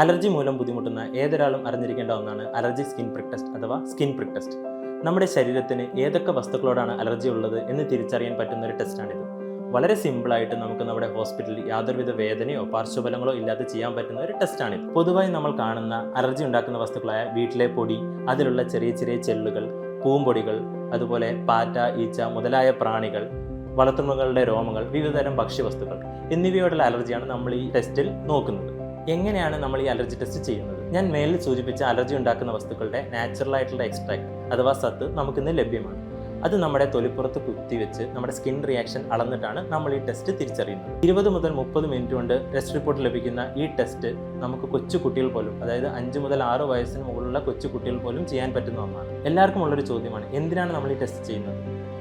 Allergy മൂലം ബുദ്ധിമുട്ടുന്ന ഏതൊരാളും അറിഞ്ഞിരിക്കേണ്ട ഒന്നാണ് അലർജി സ്കിൻ പ്രിക് ടെസ്റ്റ് അഥവാ സ്കിൻ പ്രിക് ടെസ്റ്റ്. നമ്മുടെ ശരീരത്തിന് ഏതൊക്കെ വസ്തുക്കളോടാണ് അലർജി ഉള്ളത് എന്ന് തിരിച്ചറിയാൻ പറ്റുന്ന ഒരു ടെസ്റ്റാണിത് വളരെ സിമ്പിളായിട്ട് നമുക്ക് നമ്മുടെ ഹോസ്പിറ്റലിൽ യാതൊരുവിധ വേദനയോ പാർശ്വഫലങ്ങളോ ഇല്ലാതെ ചെയ്യാൻ പറ്റുന്ന ഒരു ടെസ്റ്റാണിത് പൊതുവായി നമ്മൾ കാണുന്ന അലർജി ഉണ്ടാക്കുന്ന വസ്തുക്കളായ വീട്ടിലെ പൊടി അതിലുള്ള ചെറിയ ചെറിയ ചെല്ലുകൾ പൂമ്പൊടികൾ അതുപോലെ പാറ്റ ഈച്ച മുതലായ പ്രാണികൾ വളർത്തുമൃഗങ്ങളുടെ രോമങ്ങൾ വിവിധതരം ഭക്ഷ്യവസ്തുക്കൾ എന്നിവയോടുള്ള അലർജിയാണ് നമ്മൾ ഈ ടെസ്റ്റിൽ നോക്കുന്നത്. എങ്ങനെയാണ് നമ്മൾ ഈ അലർജി ടെസ്റ്റ് ചെയ്യുന്നത്? ഞാൻ മേലിൽ സൂചിപ്പിച്ച അലർജി ഉണ്ടാക്കുന്ന വസ്തുക്കളുടെ നാച്ചുറൽ ആയിട്ടുള്ള എക്സ്ട്രാക്ട് അഥവാ സത്ത് നമുക്കിന്ന് ലഭ്യമാണ്. അത് നമ്മുടെ തൊലിപ്പുറത്ത് കുത്തിവെച്ച് നമ്മുടെ സ്കിൻ റിയാക്ഷൻ അളന്നിട്ടാണ് നമ്മൾ ഈ ടെസ്റ്റ് തിരിച്ചറിയുന്നത്. ഇരുപത് മുതൽ മുപ്പത് മിനിറ്റ് കൊണ്ട് ടെസ്റ്റ് റിപ്പോർട്ട് ലഭിക്കുന്ന ഈ ടെസ്റ്റ് നമുക്ക് കൊച്ചു കുട്ടികൾ പോലും അതായത് അഞ്ച് മുതൽ ആറ് വയസ്സിന് മുകളിലുള്ള കൊച്ചു കുട്ടികൾ പോലും ചെയ്യാൻ പറ്റുന്ന ഒന്നാണ്. എല്ലാവർക്കും ഉള്ളൊരു ചോദ്യമാണ് എന്തിനാണ് നമ്മൾ ഈ ടെസ്റ്റ് ചെയ്യുന്നത്?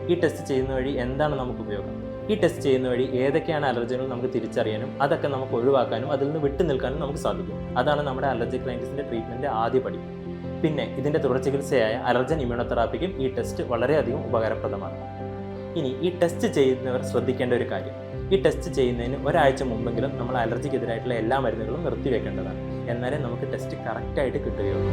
ഈ ടെസ്റ്റ് ചെയ്യുന്ന വഴി എന്താണ് നമുക്ക് ഉപയോഗം? ഈ ടെസ്റ്റ് ചെയ്യുന്ന വഴി ഏതൊക്കെയാണ് അലർജികൾ നമുക്ക് തിരിച്ചറിയാനും അതൊക്കെ നമുക്ക് ഒഴിവാക്കാനും അതിൽ നിന്ന് വിട്ടു നിൽക്കാനും നമുക്ക് സാധിക്കും. അതാണ് നമ്മുടെ അലർജി ക്ലൈന്റിസിന്റെ ട്രീറ്റ്മെന്റ് ആദ്യ പടി. പിന്നെ ഇതിന്റെ തുടർ ചികിത്സയായ അലർജൻ ഇമ്മ്യൂണോതെറാപ്പിക്കും ഈ ടെസ്റ്റ് വളരെയധികം ഉപകാരപ്രദമാണ്. ഇനി ഈ ടെസ്റ്റ് ചെയ്യുന്നവർ ശ്രദ്ധിക്കേണ്ട ഒരു കാര്യം. ഈ ടെസ്റ്റ് ചെയ്യുന്നതിന് ഒരാഴ്ച മുമ്പെങ്കിലും നമ്മൾ അലർജിക്കെതിരായിട്ടുള്ള എല്ലാ മരുന്നുകളും നിർത്തിവെക്കേണ്ടതാണ്. എന്നാലേ നമുക്ക് ടെസ്റ്റ് കറക്റ്റായിട്ട് കിട്ടുകയുള്ളൂ.